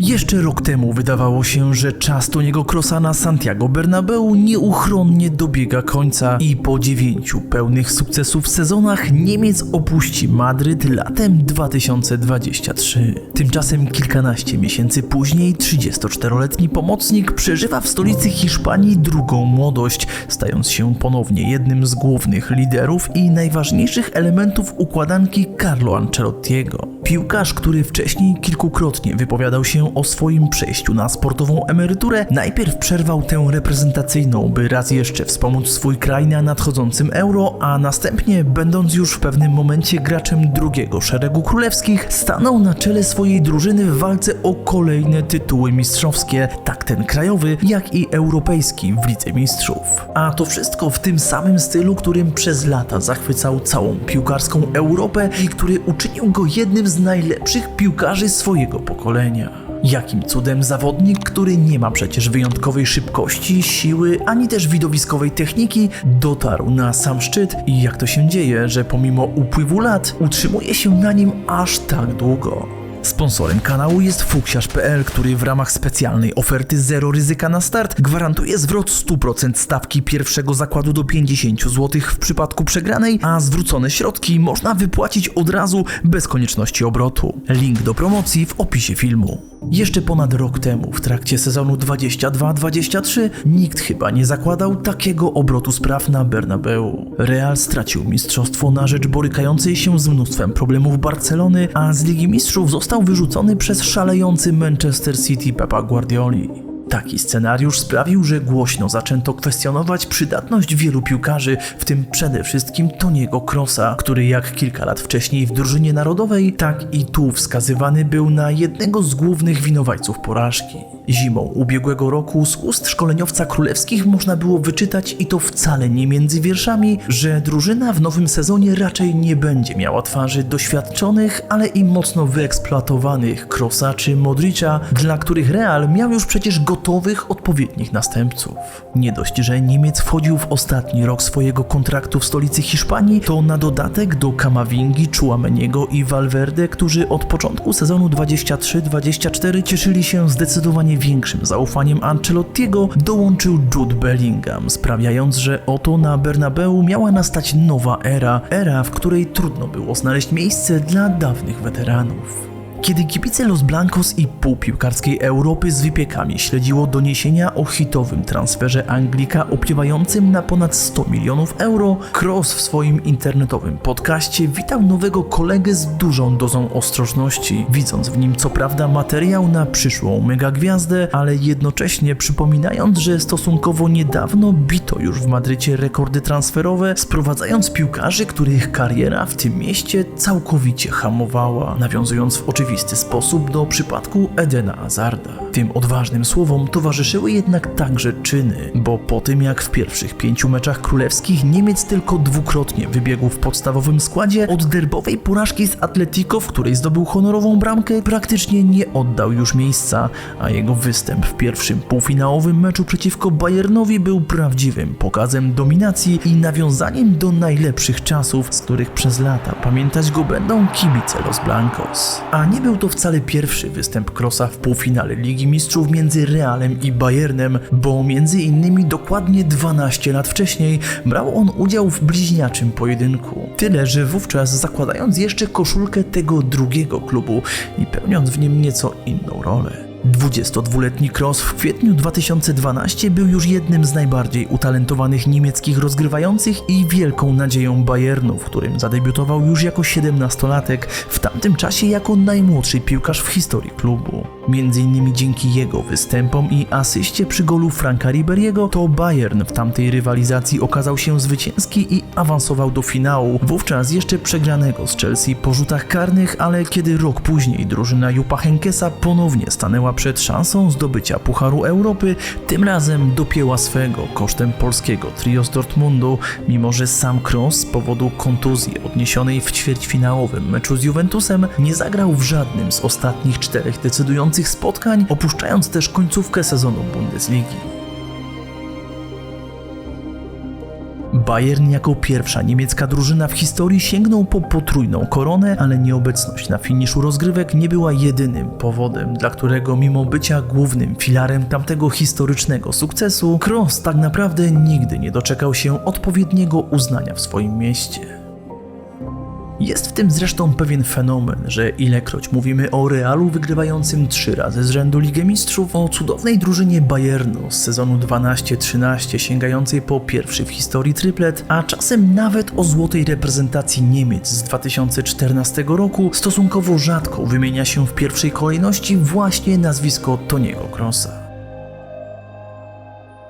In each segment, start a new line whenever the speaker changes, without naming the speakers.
Jeszcze rok temu wydawało się, że czas Toniego Krosa na Santiago Bernabeu nieuchronnie dobiega końca i po dziewięciu pełnych sukcesów sezonach Niemiec opuści Madryt latem 2023. Tymczasem kilkanaście miesięcy później 34-letni pomocnik przeżywa w stolicy Hiszpanii drugą młodość, stając się ponownie jednym z głównych liderów i najważniejszych elementów układanki Carlo Ancelottiego. Piłkarz, który wcześniej kilkukrotnie wypowiadał się o swoim przejściu na sportową emeryturę, najpierw przerwał tę reprezentacyjną, by raz jeszcze wspomóc swój kraj na nadchodzącym euro, a następnie, będąc już w pewnym momencie graczem drugiego szeregu królewskich, stanął na czele swojej drużyny w walce o kolejne tytuły mistrzowskie, tak ten krajowy, jak i europejski w Lidze Mistrzów. A to wszystko w tym samym stylu, którym przez lata zachwycał całą piłkarską Europę i który uczynił go jednym z najlepszych piłkarzy swojego pokolenia. Jakim cudem zawodnik, który nie ma przecież wyjątkowej szybkości, siły, ani też widowiskowej techniki, dotarł na sam szczyt i jak to się dzieje, że pomimo upływu lat utrzymuje się na nim aż tak długo? Sponsorem kanału jest fuksiarz.pl, który w ramach specjalnej oferty zero ryzyka na start gwarantuje zwrot 100% stawki pierwszego zakładu do 50 zł w przypadku przegranej, a zwrócone środki można wypłacić od razu bez konieczności obrotu. Link do promocji w opisie filmu. Jeszcze ponad rok temu, w trakcie sezonu 22-23, nikt chyba nie zakładał takiego obrotu spraw na Bernabeu. Real stracił mistrzostwo na rzecz borykającej się z mnóstwem problemów Barcelony, a z Ligi Mistrzów został wyrzucony przez szalejący Manchester City Pepa Guardioli. Taki scenariusz sprawił, że głośno zaczęto kwestionować przydatność wielu piłkarzy, w tym przede wszystkim Toniego Krosa, który jak kilka lat wcześniej w drużynie narodowej, tak i tu wskazywany był na jednego z głównych winowajców porażki. Zimą ubiegłego roku z ust szkoleniowca królewskich można było wyczytać i to wcale nie między wierszami, że drużyna w nowym sezonie raczej nie będzie miała twarzy doświadczonych, ale i mocno wyeksploatowanych Krosa czy Modricza, dla których Real miał już przecież gotowych odpowiednich następców. Nie dość, że Niemiec wchodził w ostatni rok swojego kontraktu w stolicy Hiszpanii, to na dodatek do Kamavingi, Chouameniego i Valverde, którzy od początku sezonu 23-24 cieszyli się zdecydowanie większym zaufaniem Ancelottiego, dołączył Jude Bellingham, sprawiając, że oto na Bernabeu miała nastać nowa era, era, w której trudno było znaleźć miejsce dla dawnych weteranów. Kiedy kibice Los Blancos i półpiłkarskiej Europy z wypiekami śledziło doniesienia o hitowym transferze Anglika opiewającym na ponad 100 milionów euro, Cross w swoim internetowym podcaście witał nowego kolegę z dużą dozą ostrożności, widząc w nim co prawda materiał na przyszłą megagwiazdę, ale jednocześnie przypominając, że stosunkowo niedawno bito już w Madrycie rekordy transferowe, sprowadzając piłkarzy, których kariera w tym mieście całkowicie hamowała, nawiązując w oczywisty sposób do przypadku Edena Hazarda. Tym odważnym słowom towarzyszyły jednak także czyny, bo po tym jak w pierwszych pięciu meczach królewskich Niemiec tylko dwukrotnie wybiegł w podstawowym składzie, od derbowej porażki z Atletico, w której zdobył honorową bramkę, praktycznie nie oddał już miejsca, a jego występ w pierwszym półfinałowym meczu przeciwko Bayernowi był prawdziwym pokazem dominacji i nawiązaniem do najlepszych czasów, z których przez lata pamiętać go będą kibice Los Blancos. A nie był to wcale pierwszy występ Krosa w półfinale Ligi Mistrzów między Realem i Bayernem, bo między innymi dokładnie 12 lat wcześniej brał on udział w bliźniaczym pojedynku. Tyle, że wówczas zakładając jeszcze koszulkę tego drugiego klubu i pełniąc w nim nieco inną rolę. 22-letni Kroos w kwietniu 2012 był już jednym z najbardziej utalentowanych niemieckich rozgrywających i wielką nadzieją Bayernu, w którym zadebiutował już jako 17-latek, w tamtym czasie jako najmłodszy piłkarz w historii klubu. Między innymi dzięki jego występom i asyście przy golu Franka Riberiego, to Bayern w tamtej rywalizacji okazał się zwycięski i awansował do finału, wówczas jeszcze przegranego z Chelsea po rzutach karnych, ale kiedy rok później drużyna Jupa Henkesa ponownie stanęła przed szansą zdobycia Pucharu Europy, tym razem dopięła swego kosztem polskiego trio z Dortmundu, mimo że sam Kroos z powodu kontuzji odniesionej w ćwierćfinałowym meczu z Juventusem nie zagrał w żadnym z ostatnich czterech decydujących spotkań, opuszczając też końcówkę sezonu Bundesligi. Bayern jako pierwsza niemiecka drużyna w historii sięgnął po potrójną koronę, ale nieobecność na finiszu rozgrywek nie była jedynym powodem, dla którego mimo bycia głównym filarem tamtego historycznego sukcesu, Kroos tak naprawdę nigdy nie doczekał się odpowiedniego uznania w swoim mieście. Jest w tym zresztą pewien fenomen, że ilekroć mówimy o Realu wygrywającym trzy razy z rzędu Ligę Mistrzów, o cudownej drużynie Bayernu z sezonu 12-13 sięgającej po pierwszy w historii triplet, a czasem nawet o złotej reprezentacji Niemiec z 2014 roku, stosunkowo rzadko wymienia się w pierwszej kolejności właśnie nazwisko Toniego Krosa.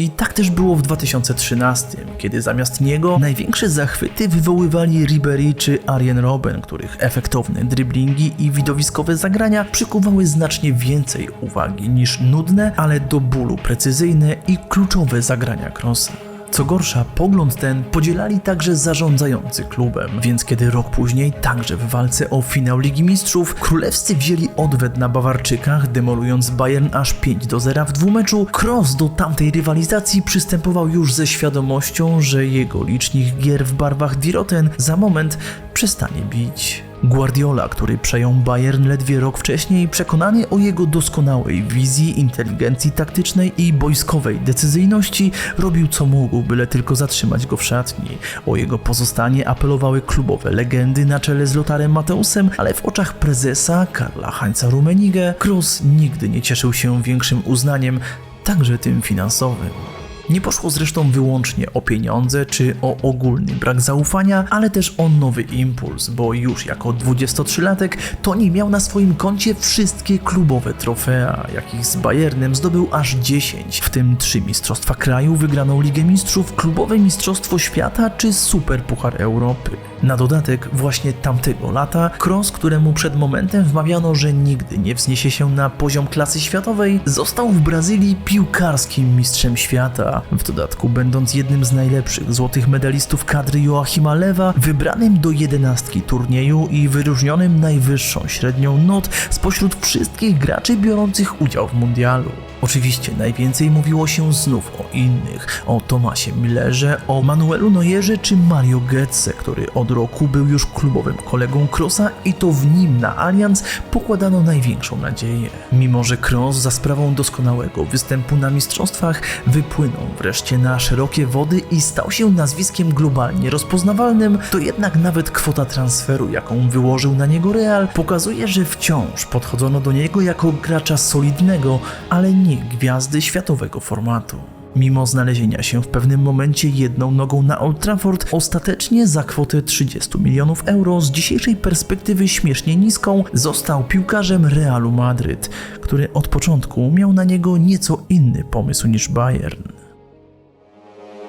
I tak też było w 2013, kiedy zamiast niego największe zachwyty wywoływali Ribery czy Arjen Robben, których efektowne driblingi i widowiskowe zagrania przykuwały znacznie więcej uwagi niż nudne, ale do bólu precyzyjne i kluczowe zagrania Krosa. Co gorsza, pogląd ten podzielali także zarządzający klubem, więc kiedy rok później, także w walce o finał Ligi Mistrzów, królewscy wzięli odwet na Bawarczykach, demolując Bayern aż 5 do 0 w dwumeczu, Kroos do tamtej rywalizacji przystępował już ze świadomością, że jego licznik gier w barwach Diroten za moment przestanie bić. Guardiola, który przejął Bayern ledwie rok wcześniej, przekonany o jego doskonałej wizji, inteligencji taktycznej i boiskowej decyzyjności, robił co mógł, byle tylko zatrzymać go w szatni. O jego pozostanie apelowały klubowe legendy na czele z Lotarem Mateusem, ale w oczach prezesa Karla Heinza Rummenigge Kroos nigdy nie cieszył się większym uznaniem, także tym finansowym. Nie poszło zresztą wyłącznie o pieniądze czy o ogólny brak zaufania, ale też o nowy impuls, bo już jako 23-latek Toni miał na swoim koncie wszystkie klubowe trofea, jakich z Bayernem zdobył aż 10, w tym 3 Mistrzostwa Kraju, wygraną Ligę Mistrzów, klubowe Mistrzostwo Świata czy Super Puchar Europy. Na dodatek właśnie tamtego lata Kroos, któremu przed momentem wmawiano, że nigdy nie wzniesie się na poziom klasy światowej, został w Brazylii piłkarskim mistrzem świata. W dodatku będąc jednym z najlepszych złotych medalistów kadry Joachima Lewa, wybranym do jedenastki turnieju i wyróżnionym najwyższą średnią not spośród wszystkich graczy biorących udział w mundialu. Oczywiście najwięcej mówiło się znów o innych, o Tomasie Millerze, o Manuelu Neuerze czy Mario Götze, który od roku był już klubowym kolegą Krosa i to w nim na Allianz pokładano największą nadzieję. Mimo, że Kroos za sprawą doskonałego występu na mistrzostwach wypłynął wreszcie na szerokie wody i stał się nazwiskiem globalnie rozpoznawalnym, to jednak nawet kwota transferu, jaką wyłożył na niego Real, pokazuje, że wciąż podchodzono do niego jako gracza solidnego, ale nie gwiazdy światowego formatu. Mimo znalezienia się w pewnym momencie jedną nogą na Old Trafford, ostatecznie za kwotę 30 milionów euro z dzisiejszej perspektywy śmiesznie niską został piłkarzem Realu Madryt, który od początku miał na niego nieco inny pomysł niż Bayern.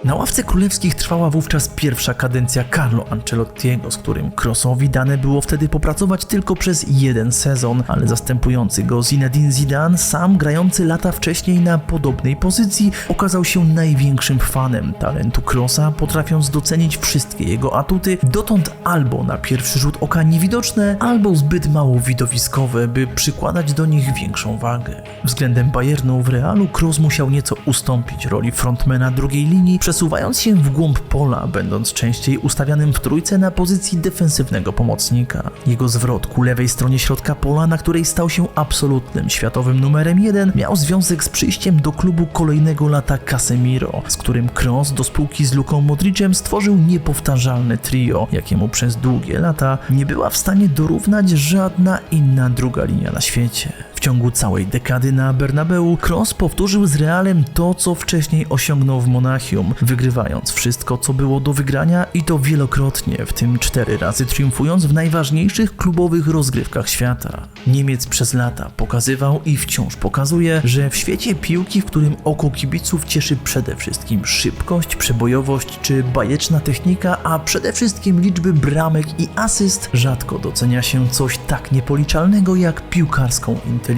Na ławce królewskich trwała wówczas pierwsza kadencja Carlo Ancelottiego, z którym Crossowi dane było wtedy popracować tylko przez jeden sezon, ale zastępujący go Zinedine Zidane, sam grający lata wcześniej na podobnej pozycji, okazał się największym fanem talentu Krosa, potrafiąc docenić wszystkie jego atuty, dotąd albo na pierwszy rzut oka niewidoczne, albo zbyt mało widowiskowe, by przykładać do nich większą wagę. Względem Bayernu w Realu Kroos musiał nieco ustąpić roli frontmana drugiej linii, przesuwając się w głąb pola, będąc częściej ustawianym w trójce na pozycji defensywnego pomocnika. Jego zwrot ku lewej stronie środka pola, na której stał się absolutnym światowym numerem jeden, miał związek z przyjściem do klubu kolejnego lata Casemiro, z którym Kroos do spółki z Luką Modricem stworzył niepowtarzalne trio, jakiemu przez długie lata nie była w stanie dorównać żadna inna druga linia na świecie. Ciągu całej dekady na Bernabeu Kroos powtórzył z Realem to, co wcześniej osiągnął w Monachium, wygrywając wszystko, co było do wygrania i to wielokrotnie, w tym cztery razy triumfując w najważniejszych klubowych rozgrywkach świata. Niemiec przez lata pokazywał i wciąż pokazuje, że w świecie piłki, w którym oko kibiców cieszy przede wszystkim szybkość, przebojowość czy bajeczna technika, a przede wszystkim liczby bramek i asyst, rzadko docenia się coś tak niepoliczalnego jak piłkarską inteligencję.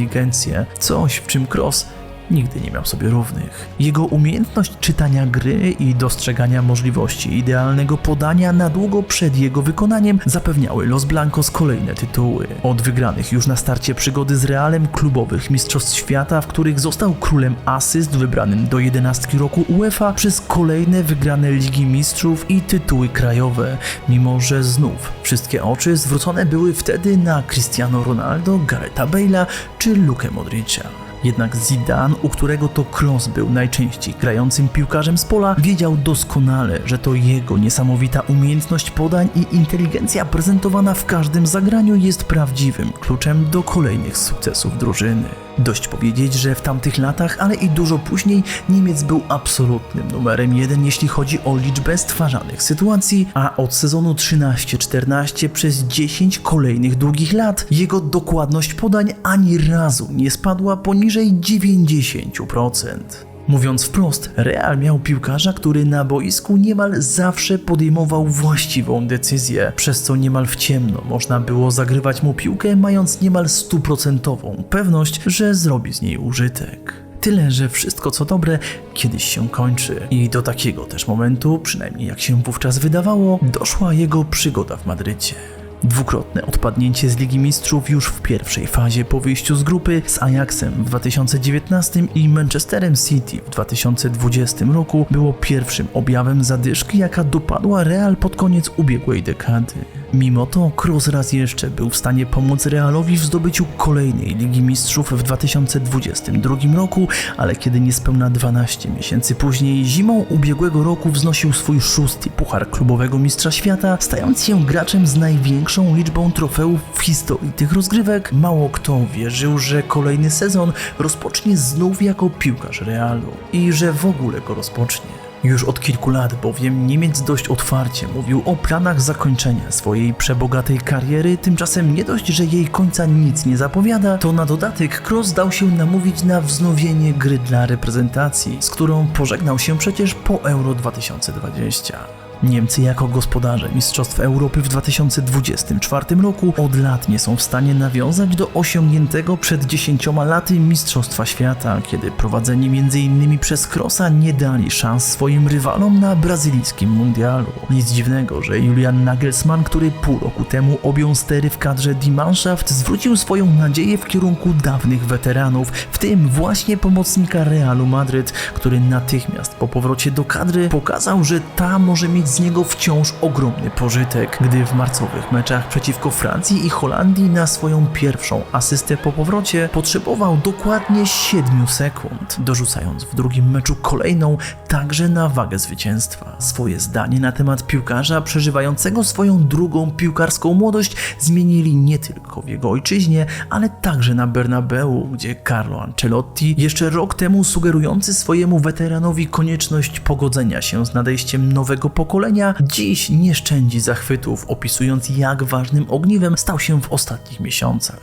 Coś, w czym Kroos nigdy nie miał sobie równych. Jego umiejętność czytania gry i dostrzegania możliwości idealnego podania na długo przed jego wykonaniem zapewniały Los Blancos kolejne tytuły. Od wygranych już na starcie przygody z Realem klubowych Mistrzostw Świata, w których został królem asyst wybranym do 11 roku UEFA, przez kolejne wygrane Ligi Mistrzów i tytuły krajowe, mimo że znów wszystkie oczy zwrócone były wtedy na Cristiano Ronaldo, Garetha Bale'a czy Lukę Modric'a. Jednak Zidane, u którego to Kroos był najczęściej grającym piłkarzem z pola, wiedział doskonale, że to jego niesamowita umiejętność podań i inteligencja prezentowana w każdym zagraniu jest prawdziwym kluczem do kolejnych sukcesów drużyny. Dość powiedzieć, że w tamtych latach, ale i dużo później, Niemiec był absolutnym numerem jeden, jeśli chodzi o liczbę stwarzanych sytuacji, a od sezonu 13-14 przez 10 kolejnych długich lat jego dokładność podań ani razu nie spadła poniżej 90%. Mówiąc wprost, Real miał piłkarza, który na boisku niemal zawsze podejmował właściwą decyzję, przez co niemal w ciemno można było zagrywać mu piłkę, mając niemal stuprocentową pewność, że zrobi z niej użytek. Tyle, że wszystko co dobre kiedyś się kończy. I do takiego też momentu, przynajmniej jak się wówczas wydawało, doszła jego przygoda w Madrycie. Dwukrotne odpadnięcie z Ligi Mistrzów już w pierwszej fazie po wyjściu z grupy z Ajaxem w 2019 i Manchesterem City w 2020 roku było pierwszym objawem zadyszki, jaka dopadła Real pod koniec ubiegłej dekady. Mimo to Kroos raz jeszcze był w stanie pomóc Realowi w zdobyciu kolejnej Ligi Mistrzów w 2022 roku, ale kiedy niespełna 12 miesięcy później, zimą ubiegłego roku wznosił swój szósty puchar klubowego mistrza świata, stając się graczem z największą liczbą trofeów w historii tych rozgrywek, mało kto wierzył, że kolejny sezon rozpocznie znów jako piłkarz Realu i że w ogóle go rozpocznie. Już od kilku lat bowiem Niemiec dość otwarcie mówił o planach zakończenia swojej przebogatej kariery, tymczasem nie dość, że jej końca nic nie zapowiada, to na dodatek Kroos dał się namówić na wznowienie gry dla reprezentacji, z którą pożegnał się przecież po Euro 2020. Niemcy jako gospodarze Mistrzostw Europy w 2024 roku od lat nie są w stanie nawiązać do osiągniętego przed 10 laty Mistrzostwa Świata, kiedy prowadzeni m.in. przez Krosa nie dali szans swoim rywalom na brazylijskim mundialu. Nic dziwnego, że Julian Nagelsmann, który pół roku temu objął stery w kadrze Die Mannschaft, zwrócił swoją nadzieję w kierunku dawnych weteranów, w tym właśnie pomocnika Realu Madryt, który natychmiast po powrocie do kadry pokazał, że ta może mieć z niego wciąż ogromny pożytek, gdy w marcowych meczach przeciwko Francji i Holandii na swoją pierwszą asystę po powrocie potrzebował dokładnie 7 sekund, dorzucając w drugim meczu kolejną także na wagę zwycięstwa. Swoje zdanie na temat piłkarza przeżywającego swoją drugą piłkarską młodość zmienili nie tylko w jego ojczyźnie, ale także na Bernabeu, gdzie Carlo Ancelotti, jeszcze rok temu sugerujący swojemu weteranowi konieczność pogodzenia się z nadejściem nowego pokolenia, dziś nie szczędzi zachwytów, opisując jak ważnym ogniwem stał się w ostatnich miesiącach.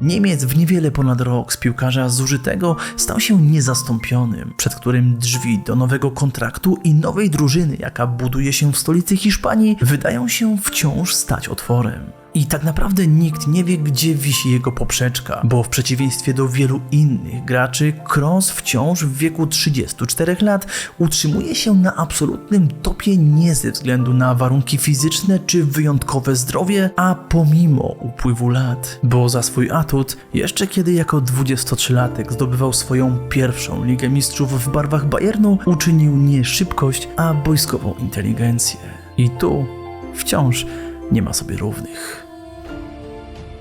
Niemiec w niewiele ponad rok z piłkarza zużytego stał się niezastąpionym, przed którym drzwi do nowego kontraktu i nowej drużyny, jaka buduje się w stolicy Hiszpanii, wydają się wciąż stać otworem. I tak naprawdę nikt nie wie, gdzie wisi jego poprzeczka, bo w przeciwieństwie do wielu innych graczy, Kroos wciąż w wieku 34 lat utrzymuje się na absolutnym topie nie ze względu na warunki fizyczne czy wyjątkowe zdrowie, a pomimo upływu lat. Bo za swój atut, jeszcze kiedy jako 23-latek zdobywał swoją pierwszą Ligę Mistrzów w barwach Bayernu, uczynił nie szybkość, a boiskową inteligencję. I tu wciąż nie ma sobie równych.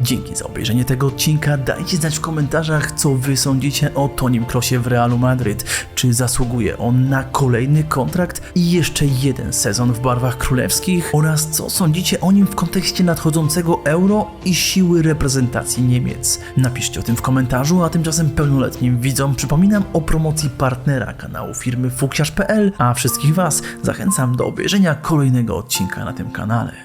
Dzięki za obejrzenie tego odcinka. Dajcie znać w komentarzach, co wy sądzicie o Tonim Krosie w Realu Madryt. Czy zasługuje on na kolejny kontrakt i jeszcze jeden sezon w barwach królewskich? Oraz co sądzicie o nim w kontekście nadchodzącego euro i siły reprezentacji Niemiec? Napiszcie o tym w komentarzu, a tymczasem pełnoletnim widzom przypominam o promocji partnera kanału firmy fuksiarz.pl, a wszystkich was zachęcam do obejrzenia kolejnego odcinka na tym kanale.